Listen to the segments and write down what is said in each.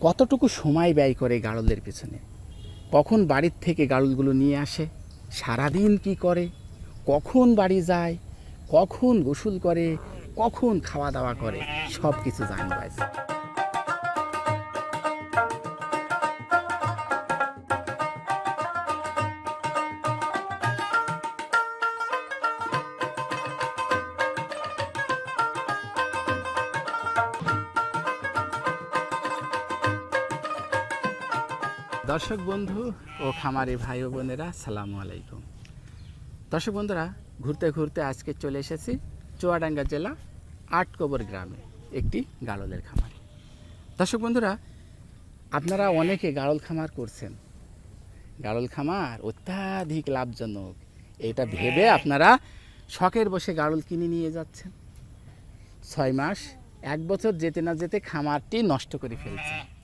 কতটুকু সময় ব্যয় করে গাড়লের পেছনে? কখন বাড়ির থেকে গাড়লগুলো নিয়ে আসে? সারাদিন কি করে? কখন বাড়ি যায়? কখন গোসল করে? কখন খাওয়া দাওয়া করে? সব কিছু জানব দর্শক বন্ধু ও খামারি ভাই ও বোনেরা সালামু আলাইকুম। দর্শক বন্ধুরা, ঘুরতে ঘুরতে আজকে চলে এসেছি চুয়াডাঙ্গা জেলা আটকবর গ্রামে, একটি গাড়লের খামারে। দর্শক বন্ধুরা, আপনারা অনেকে গাড়ল খামার করছেন। গাড়ল খামার অত্যাধিক লাভজনক। এটা ভেবে আপনারা শখের বসে গাড়ল কিনে নিয়ে যাচ্ছেন। ছয় মাস, এক বছর যেতে না যেতে খামারটি নষ্ট করে ফেলছেন।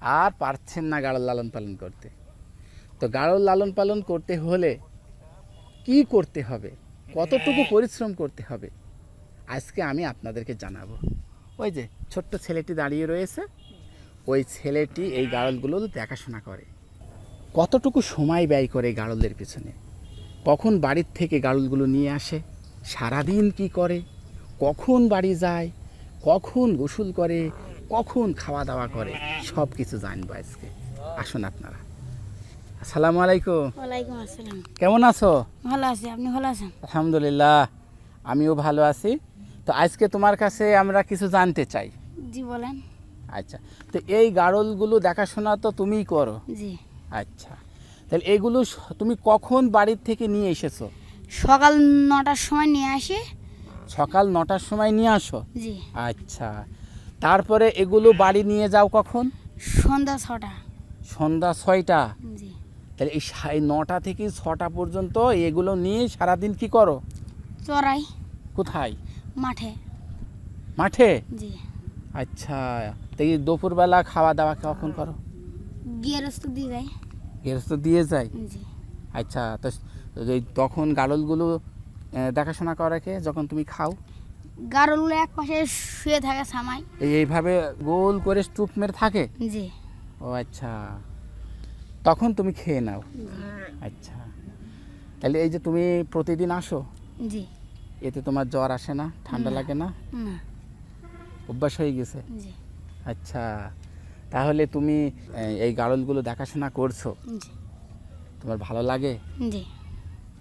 আর পারছেন না গাড়ল লালন পালন করতে। তো গাড়ল লালন পালন করতে হলে কি করতে হবে? কতটুকু পরিশ্রম করতে হবে? আজকে আমি আপনাদেরকে জানাব। ওই যে ছোট্ট ছেলেটি দাঁড়িয়ে রয়েছে ওই ছেলেটি এই গাড়লগুলো দেখাশোনা করে। কতটুকু সময় ব্যয় করে এই গাড়লের পেছনে? কখন বাড়ির থেকে গাড়লগুলো নিয়ে আসে? সারাদিন কি করে? কখন বাড়ি যায়? কখন গোসল করে? কখন খাওয়া দাওয়া করে সব কিছু জানব আজকে। আসুন আপনারা। আসসালামু আলাইকুম। ওয়ালাইকুম আসসালাম। কেমন আছো? ভালো আছি আপনি ভালো আছেন? আলহামদুলিল্লাহ আমিও ভালো আছি। তো আজকে তোমার কাছে আমরা কিছু জানতে চাই। জি বলেন। আচ্ছা তো এই গাড়লগুলো দেখাশোনা তো তুমিই করো। জি। আচ্ছা তাহলে এগুলো স- তুমি কখন বাড়ির থেকে নিয়ে এসেছ? সকাল নটার সময় নিয়ে আসি। সকাল নটার সময় নিয়ে আসো? জি। আচ্ছা তারপরে এগুলো বাড়ি নিয়ে যাও কখন? সন্ধ্যা ছটা। সন্ধ্যা ছয়টা? তাহলে এই নটা থেকে ছটা পর্যন্ত এগুলো নিয়ে সারাদিন কি করো? চড়াই। কোথায়? মাঠে। মাঠে? জি। আচ্ছা তো এই দুপুরবেলা খাওয়া দাওয়া কখন করো? গেরস্ত দিয়ে যায়। গৃহস্থ দিয়ে যায়? আচ্ছা তো তখন গাড়লগুলো আহ, দেখাশোনা করে কে যখন তুমি খাও? গাড়লগুলো এক পাশে শুয়ে থাকে সামাই। এইভাবে গোল করে স্টুপ মেরে থাকে? জি। ও আচ্ছা। তখন তুমি খেয়ে নাও। আচ্ছা। তাহলে এই যে তুমি প্রতিদিন আসো? জি। এতে তোমার জ্বর আসে না ঠান্ডা লাগে না? অভ্যাস হয়ে গেছে? আচ্ছা। তাহলে তুমি এই গাড়লগুলো দেখাশোনা করছ? তোমার ভালো লাগে?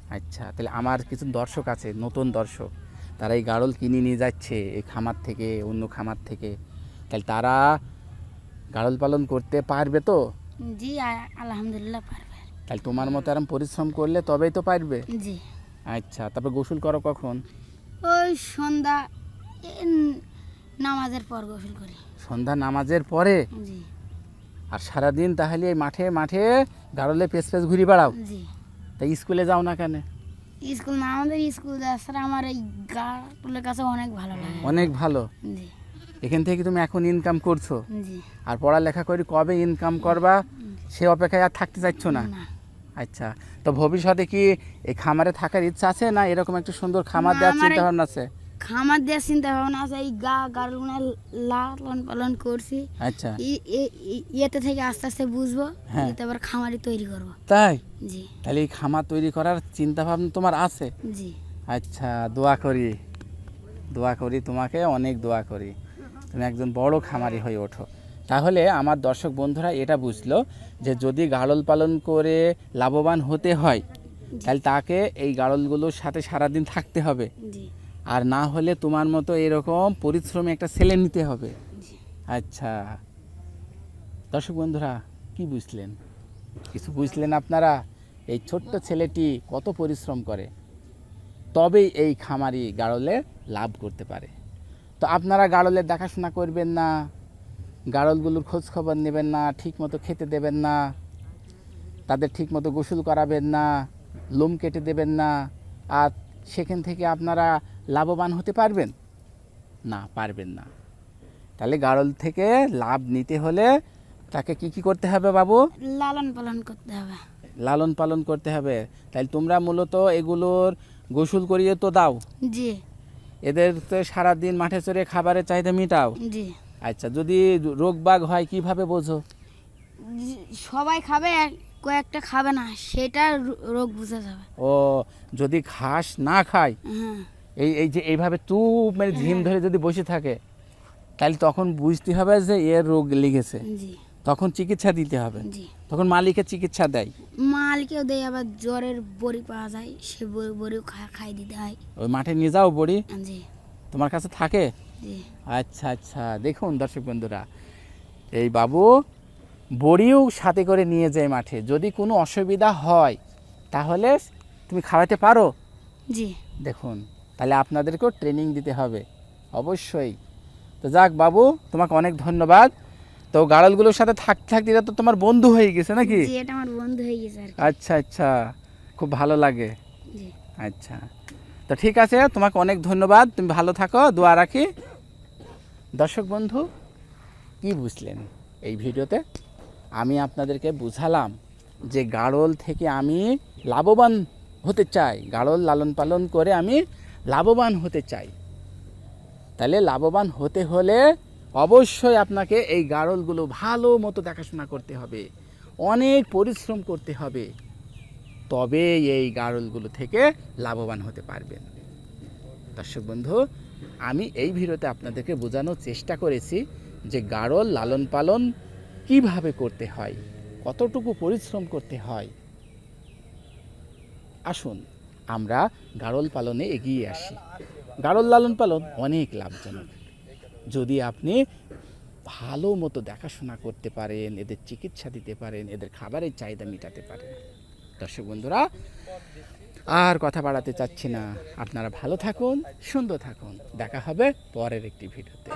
আচ্ছা। তাহলে আমার কিছু দর্শক আছে নতুন দর্শক। তারা এই গাড়ল কিনে নিয়ে যাচ্ছে এই খামার থেকে অন্য খামার থেকে। তাহলে তারা গাড়ল পালন করতে পারবে তো? জি আলহামদুলিল্লাহ পারবে। তাহলে তোমার মতো আরাম পরিশ্রম করলে তবেই তো পারবে? জি। আচ্ছা তারপর গোসল করো কখন? ওই সন্ধ্যা নামাজের পর গোসল করি। সন্ধ্যা নামাজের পরে? জি। আর সারাদিন তাহলে এই মাঠে মাঠে গাড়লে পেস পেস ঘুরে বেড়াও? জি। তাই স্কুলে যাও না কেন? স্কুল না আমাদের স্কুল যাওয়ার আমার এই গাছগুলোর কাছে অনেক ভালো লাগে। অনেক ভালো? জি। এখান থেকে তুমি এখন ইনকাম করছ? জি। আর পড়ালেখা করে কবে ইনকাম করবা সে অপেক্ষায় আর থাকতে চাচ্ছ না? আচ্ছা তো ভবিষ্যতে কি এই খামারে থাকার ইচ্ছা আছে না এরকম একটা সুন্দর খামার দেওয়ার চিন্তা ভাবনা আছে? খামার দেওয়ার চিন্তা ভাবনা আছে এই গা গাড়ুগুলো লালন পালন করছি। আচ্ছা। ইয়েতে থেকে আস্তে আস্তে বুঝব হ্যাঁ। আবার খামারি তৈরি করব। তাই? জি। তাহলে এই খামার তৈরি করার চিন্তা ভাবনা তোমার আছে? জি। আচ্ছা দোয়া করি। দোয়া করি তোমাকে অনেক দোয়া করি। তুমি একজন বড় খামারি হয়ে ওঠো। তাহলে আমার দর্শক বন্ধুরা এটা বুঝলো যে যদি গাড়ল পালন করে লাভবান হতে হয় তাহলে তাকে এই গাড়লগুলোর সাথে সারাদিন থাকতে হবে। আর না হলে তোমার মতো এরকম পরিশ্রমী একটা ছেলে নিতে হবে। আচ্ছা। দর্শক বন্ধুরা, কি বুঝলেন? কিছু বুঝলেন আপনারা? এই ছোট্ট ছেলেটি কত পরিশ্রম করে। তবেই এই খামারি গাড়লে লাভ করতে পারে। তো আপনারা গাড়লের দেখাশোনা করবেন না গাড়লগুলোর খোঁজ খবর নেবেন না ঠিক মতো খেতে দেবেন না, তাদের ঠিক মতো গোসল করাবেন না, লোম কেটে দেবেন না, আর সেখান থেকে আপনারা লাভবান হতে পারবেন? না পারবেন না। তাহলে গাড়ল থেকে লাভ নিতে হলে তাকে কি কি করতে হবে বাবু? লালন পালন করতে হবে। লালন পালন করতে হবে। তাহলে তোমরা মূলত এগুলোর গোসল করিয়ে তো দাও। জি। এদের তো সারাদিন মাঠে চড়ে খাবারের চাহিদা মিটাও। জি। আচ্ছা যদি রোগ বাগ হয় কীভাবে বোঝো? সবাই খাবে কয়েকটা খাবে না সেটা রোগ বুঝে যাবে। ও যদি ঘাস না খায়? হ্যাঁ। এই এই যে এইভাবে তু মানে ঝিম ধরে যদি বসে থাকে তাহলে তখন বুঝতে হবে যে এর রোগ লেগেছে। তখন চিকিৎসা দিতে হবে। তখন মালিকে চিকিৎসা দেয়। মালকেও দেয় আবার জ্বরের বড়ি পাওয়া যায় সে বড়ি বড়িও খাই দিতে হয়। ওই মাঠে নিয়ে যাও বড়ি। তোমার কাছে থাকে? আচ্ছা আচ্ছা দেখুন দর্শক বন্ধুরা এই বাবু বড়িও সাথে করে নিয়ে যায় মাঠে। যদি কোনো অসুবিধা হয় তাহলে তুমি খাওয়াতে পারো? জি। দেখুন তাহলে আপনাদেরকেও ট্রেনিং দিতে হবে অবশ্যই। তো যাক বাবু তোমাকে অনেক ধন্যবাদ। তো গাড়লগুলোর সাথে থাকতে থাকতে এটা তো তোমার বন্ধু হয়ে গেছে নাকি? এটা আমার বন্ধু হয়ে গেছে আচ্ছা আচ্ছা খুব ভালো লাগে। আচ্ছা তো ঠিক আছে তোমাকে অনেক ধন্যবাদ। তুমি ভালো থাকো দোয়া রাখি। দর্শক বন্ধু কি বুঝলেন এই ভিডিওতে? আমি আপনাদেরকে বুঝালাম যে গাড়ল থেকে আমি লাভবান হতে চাই। গাড়ল লালন পালন করে আমি লাভবান হতে চাই। তাহলে লাভবান হতে হলে অবশ্যই আপনাকে এই গাড়লগুলো ভালো মতো দেখাশোনা করতে হবে। অনেক পরিশ্রম করতে হবে। তবে এই গাড়লগুলো থেকে লাভবান হতে পারবেন। দর্শক বন্ধু, আমি এই ভিডিওতে আপনাদেরকে বোঝানোর চেষ্টা করেছি যে গাড়ল লালন পালন কীভাবে করতে হয়, কতটুকু পরিশ্রম করতে হয়। আসুন আমরা গাড়ল পালনে এগিয়ে আসি। গাড়ল লালন পালন অনেক লাভজনক। যদি আপনি ভালো মতো দেখাশোনা করতে পারেন, এদের চিকিৎসা দিতে পারেন, এদের খাবারের চাহিদা মেটাতে পারেন। দর্শক বন্ধুরা, আর কথা বাড়াতে চাচ্ছি না। আপনারা ভালো থাকুন, সুন্দর থাকুন। দেখা হবে পরের একটি ভিডিওতে।